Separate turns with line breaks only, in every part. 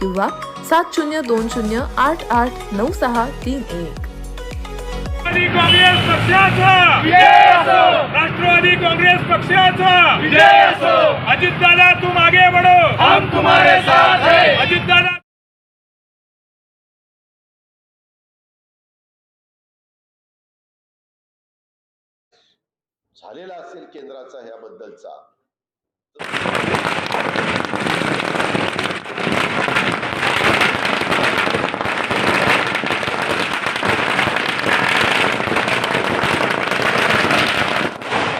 किंवा सात शून्य दोन शून्य आठ आठ नऊ सहा तीन एक.
राष्ट्रवादी काँग्रेस पक्षाचा.
विजय असो
राष्ट्रवादी काँग्रेस पक्षाचा.
विजय असो
अजितदादा तुम आगे बढ़ो
हम तुम्हारे साथ हैं.
अजितदादा.
झालेला असेल केंद्राचा ह्याबद्दलचा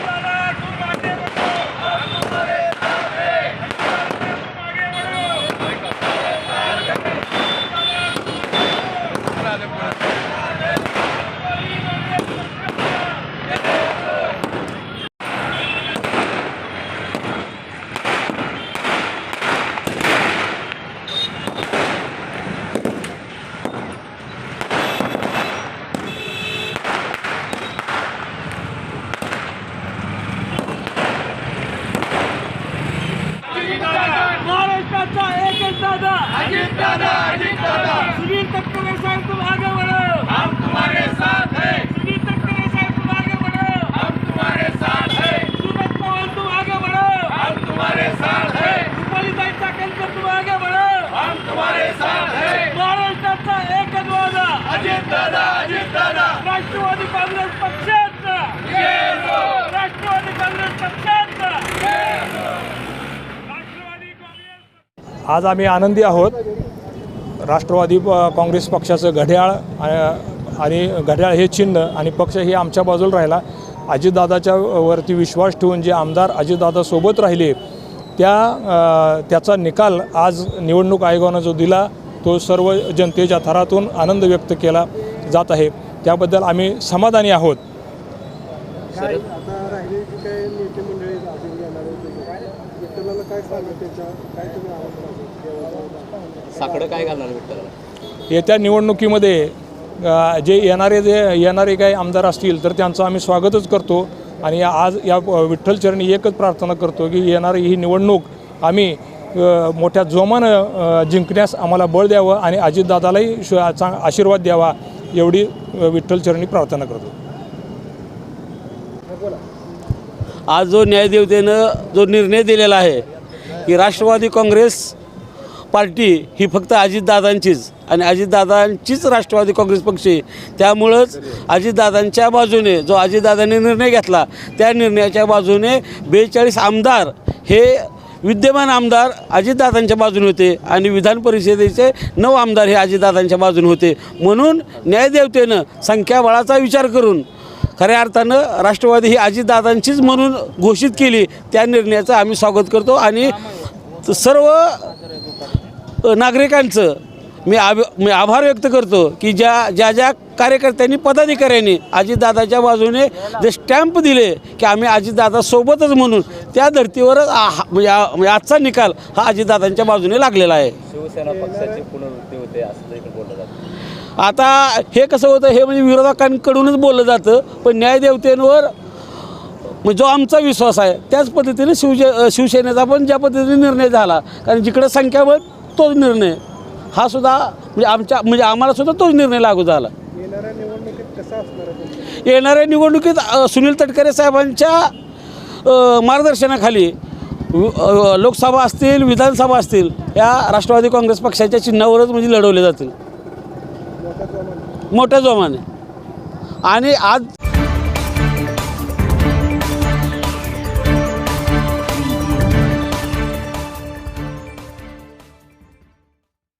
दादा, तुम आगे बढ़ो महाराष्ट्राचा एकच दादा.
अजित दादा अजित दादा.
सुनील तटकरे साहेब तुम आगे बढ़ो
हम तुम्हारे साथ हैं.
सुनील तटकरे साहेब तुम आगे बढ़ो
हम तुम्हारे साथ हैं.
सुमत पवार तुम आगे बढ़ो
हम तुम्हारे साथ हैं.
चाकणकर तुम आगे बढ़ो
हम तुम्हारे साथ हैं.
महाराष्ट्राचा एकच वादा.
अजित दादा अजित दादा.
राष्ट्रवादी काँग्रेस पक्षाचा
विजय असो
राष्ट्रवादी काँग्रेस पक्षाचा राष्ट्रवादी काँग्रेस
आज आम्ही आनंदी आहोत. राष्ट्रवादी प- काँग्रेस पक्षाचं घड्याळ आणि घड्याळ हे चिन्ह आणि पक्ष हे आमच्या बाजूला राहिला. अजितदादाच्या वरती विश्वास ठेवून जे आमदार अजितदादा सोबत राहिले त्या त्याचा निकाल आज निवडणूक आयोगानं जो दिला तो सर्व जनतेच्या थरातून आनंद व्यक्त केला जात आहे. त्याबद्दल आम्ही समाधानी आहोत.
काय
साकडं काय घालणार विठ्ठलाला?
येत्या निवडणुकीमध्ये जे येणारे जे येणारे काही आमदार असतील तर त्यांचं आम्ही स्वागतच करतो. आणि आज या विठ्ठलचरणी एकच प्रार्थना करतो की येणारी ही निवडणूक आम्ही मोठ्या जोमानं जिंकण्यास आम्हाला बळ द्यावं आणि अजितदादालाही श- चांग आशीर्वाद द्यावा एवढी विठ्ठलचरणी प्रार्थना करतो.
आज जो न्यायदेवतेनं जो निर्णय दिलेला आहे की राष्ट्रवादी काँग्रेस पार्टी ही फक्त अजितदादांचीच आणि अजितदादांचीच राष्ट्रवादी काँग्रेस पक्ष आहे. त्यामुळंच अजितदादांच्या बाजूने जो अजितदादांनी निर्णय घेतला त्या निर्णयाच्या बाजूने बेचाळीस आमदार हे विद्यमान आमदार अजितदादांच्या बाजूने होते आणि विधान परिषदेचे नऊ आमदार हे अजितदादांच्या बाजूने होते. म्हणून न्यायदेवतेनं संख्याबळाचा विचार करून खऱ्या अर्थानं राष्ट्रवादी ही अजितदादांचीच म्हणून घोषित केली. त्या निर्णयाचं आम्ही स्वागत करतो आणि सर्व नागरिकांचं मी आभ मी आभार व्यक्त करतो की ज्या ज्या ज्या कार्यकर्त्यांनी पदाधिकाऱ्यांनी अजितदादाच्या बाजूने जे स्टॅम्प दिले की आम्ही अजितदादा सोबतच म्हणून त्या धर्तीवरच म्हणजे म्हणजे आजचा निकाल हा अजितदादांच्या बाजूने लागलेला आहे.
शिवसेना पक्षाची पुनर्वृत्ती होते असं देखील बोललं जातं.
आता हे कसं होतं हे म्हणजे विरोधकांकडूनच बोललं जातं पण न्यायदेवतेंवर मग जो आमचा विश्वास आहे त्याच पद्धतीने शिवजे शिवसेनेचा पण ज्या पद्धतीने निर्णय झाला कारण जिकडे संख्याबळ तोच निर्णय. हा सुद्धा म्हणजे आमच्या म्हणजे आम्हाला सुद्धा तोच निर्णय लागू झाला.
येणाऱ्या निवडणुकीत कसा असणार?
येणाऱ्या निवडणुकीत सुनील तटकरे साहेबांच्या मार्गदर्शनाखाली लोकसभा असतील विधानसभा असतील या राष्ट्रवादी काँग्रेस पक्षाच्या चिन्हावरच म्हणजे लढवले जातील. मोठ्या जोमाने. आणि आज